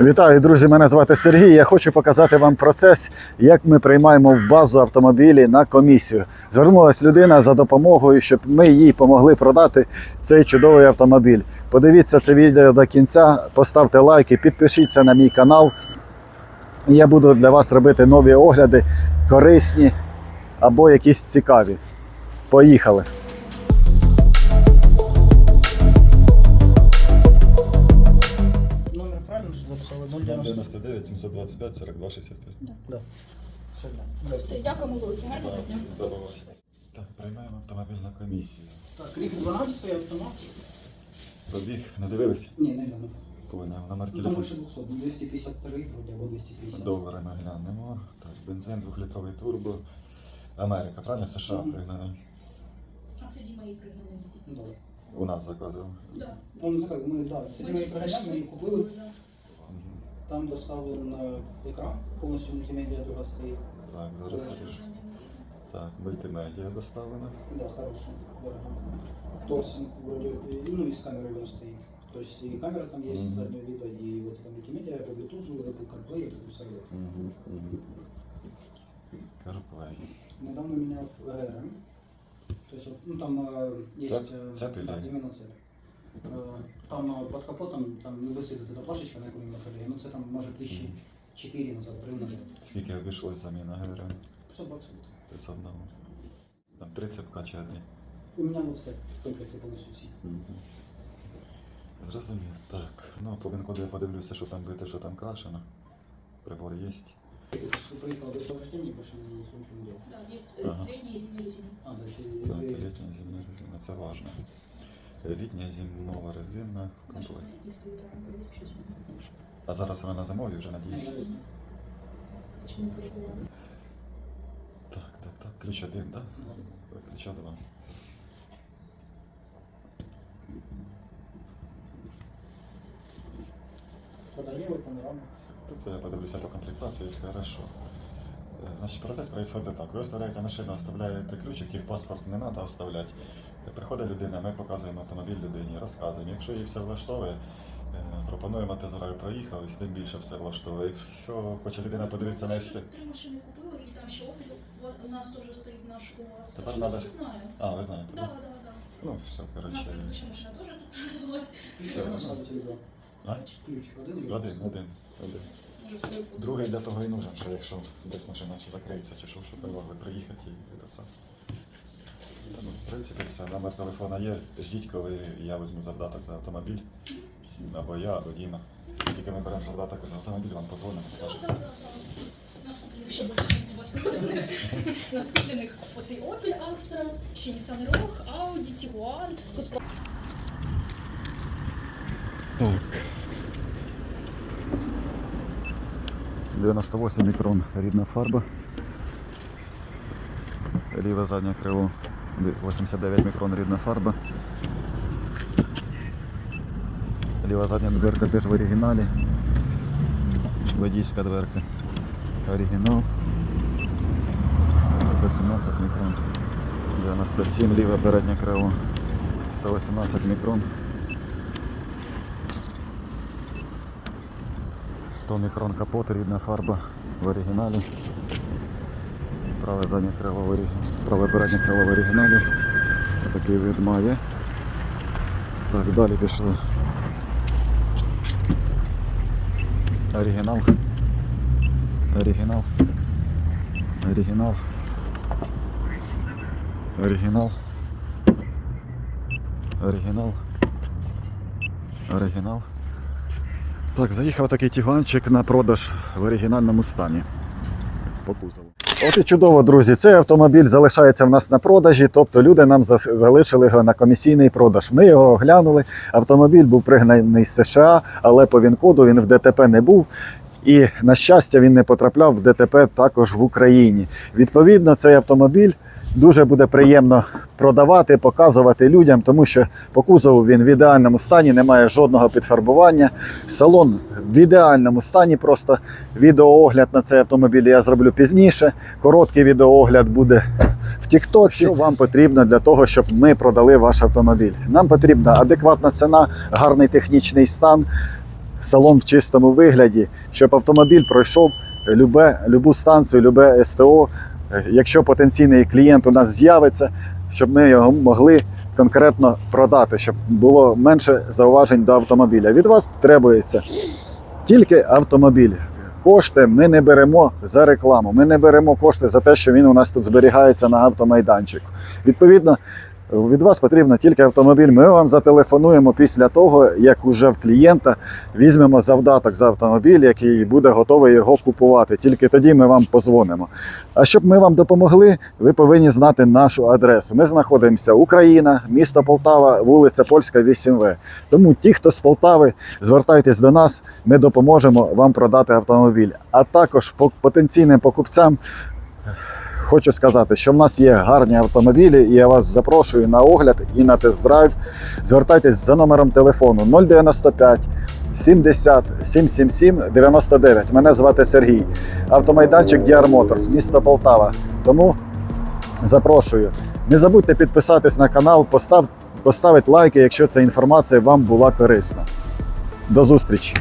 Вітаю, друзі! Мене звати Сергій. Я хочу показати вам процес, як ми приймаємо в базу автомобілі на комісію. Звернулась людина за допомогою, щоб ми їй помогли продати цей чудовий автомобіль. Подивіться це відео до кінця, поставте лайки, підпишіться на мій канал. Я буду для вас робити нові огляди, корисні або якісь цікаві. Поїхали! 090. 99 725 42 65. Да. Все, да. Все, дякуємо велике, гарного дня. Так, приймаємо автомобіль на комісію. Так, рік 12 автомат. Пробіг, не дивились? Ні, не глянув. Повинен номер Ну там телефону. більше 200, 253 вроде, або 250. Добре, ми глянемо. Так, бензин, 2-літровий турбо. Америка, правильно? США Мгм. пригнаний. А це Діма і пригнали. Добре. У нас заказував. Да. Ну, не знаю, ми, да, це ми переглянули, ми її купили. Да. Мгм. Там доставлено екран, повністю мультимедіа друга стоїть. Так, зараз Це я пишу. Так, мультимедіа доставлено. Да, хорошо, дорого. Торсинг вроде, и, ну и с камерой он стоит. То есть и камера там есть, Мгм. заднего вида, и вот это мультимедиа по Bluetooth, Apple CarPlay, Apple Server. Угу, угу. CarPlay. Недавно менял ГРМ. То есть, вот, ну там э, есть... Цепь? э, Цепь или- Да, именно цепь. Э, Там э, под капотом там не висить эта плашечка, на яку він продає. Ну це там може тисячі чотири назад, три назад. Скільки обійшлось заміна ГРМ? 500 баксів. 500 доларів. Там три цепка чи одні? У мене ну, все, в комплекті повністю всі. Мгм. Зрозумів. Так. Ну, по вінкоду я подивлюся, що там бити, що там крашено. Прибор є. Ти приїхала без повреждений, більше не нічого не робив. Да, есть Ага. э, летняя и зимняя резина. А, до речі, Так, ви- літня зимня резина, це важливо. Літня зимова резина в комплекті. А зараз вона на зимовій вже надіюсь. Так, так, так. Ключ один, так? Да? Ключа два. Подає ви панораму. То це я подивлюся по комплектації, хорошо. Е, Значить, процес происходит так. Ви оставляєте машину, оставляєте ключик, їх паспорт не треба оставляти. Приходить людина, ми показуємо автомобіль людині, розказуємо. Якщо їй все влаштовує, е, пропонуємо тезерою проїхались, тим більше все влаштовує. Якщо хоче людина подивитися на істи. Три машины купила, и там Opel. Вот У нас тоже стоит наш УАЗ. Теперь Что надо- знаю. А, ви знаєте, Да, так? да, да. Ну, все, У нас коротше. предыдущая машина тоже тут продавалась. Все, Ключ один Один, один, один. Другий для того і нужен, що якщо десь машина чи закриється, чи що, щоб ви могли приїхати і це саме. Ну, В принципі, все, номер телефона є. Ждіть, коли я візьму завдаток за автомобіль. Або я, або Діма. Тільки ми беремо завдаток за автомобіль, вам позвонимо, скажемо. У вас нас оцей Opel Astra, ще Nissan Rogue, Audi, Tiguan. Тут Так. 98 мікрон рідна фарба. Ліве заднє крило 89 мікрон рідна фарба. Ліва задня дверка теж в оригіналі. Водійська дверка. Оригінал. 117 мікрон. 97 ліве переднє крило. 118 мікрон. 100 мікрон капот, рідна фарба в оригіналі. Праве заднє крило. Праве переднє крило в оригіналі. Отакий вид має. Так, далі пішли. Оригінал. Оригінал. Оригінал. Оригінал. Оригінал. Оригінал. Так, заїхав такий тіганчик на продаж в оригінальному стані. По кузову. От і чудово, друзі. Цей автомобіль залишається в нас на продажі, тобто люди нам за- залишили його на комісійний продаж. Ми його оглянули. Автомобіль був пригнаний з США, але по ВІН-коду він в ДТП не був. І, на щастя, він не потрапляв в ДТП також в Україні. Відповідно, цей автомобіль дуже буде приємно продавати, показувати людям, тому що по кузову він в ідеальному стані, немає жодного підфарбування. Салон в ідеальному стані. Просто відеоогляд на цей автомобіль я зроблю пізніше. Короткий відеоогляд буде в Тіктоці. Що вам потрібно для того, щоб ми продали ваш автомобіль? Нам потрібна адекватна ціна, гарний технічний стан. салон в чистому вигляді, щоб автомобіль пройшов любе, любу станцію, любе СТО. Е, Якщо потенційний клієнт у нас з'явиться, щоб ми його могли конкретно продати, щоб було менше зауважень до автомобіля. Від вас требується тільки автомобіль. Кошти ми не беремо за рекламу, ми не беремо кошти за те, що він у нас тут зберігається на автомайданчику. Відповідно, від вас потрібно тільки автомобіль. Ми вам зателефонуємо після того, як уже в клієнта візьмемо завдаток за автомобіль, який буде готовий його купувати. Тільки тоді ми вам позвонимо. А щоб ми вам допомогли, ви повинні знати нашу адресу. Ми знаходимося Україна, місто Полтава, вулиця Польська, 8В. Тому ті, хто з Полтави, звертайтесь до нас, ми допоможемо вам продати автомобіль. А також по потенційним покупцям. Хочу сказати, що в нас є гарні автомобілі, і я вас запрошую на огляд і на тест-драйв. Звертайтесь за номером телефону 095 70 777 99. Мене звати Сергій. Автомайданчик DR Motors, місто Полтава. Тому запрошую. Не забудьте підписатись на канал, постав, поставити лайки, якщо ця інформація вам була корисна. До зустрічі!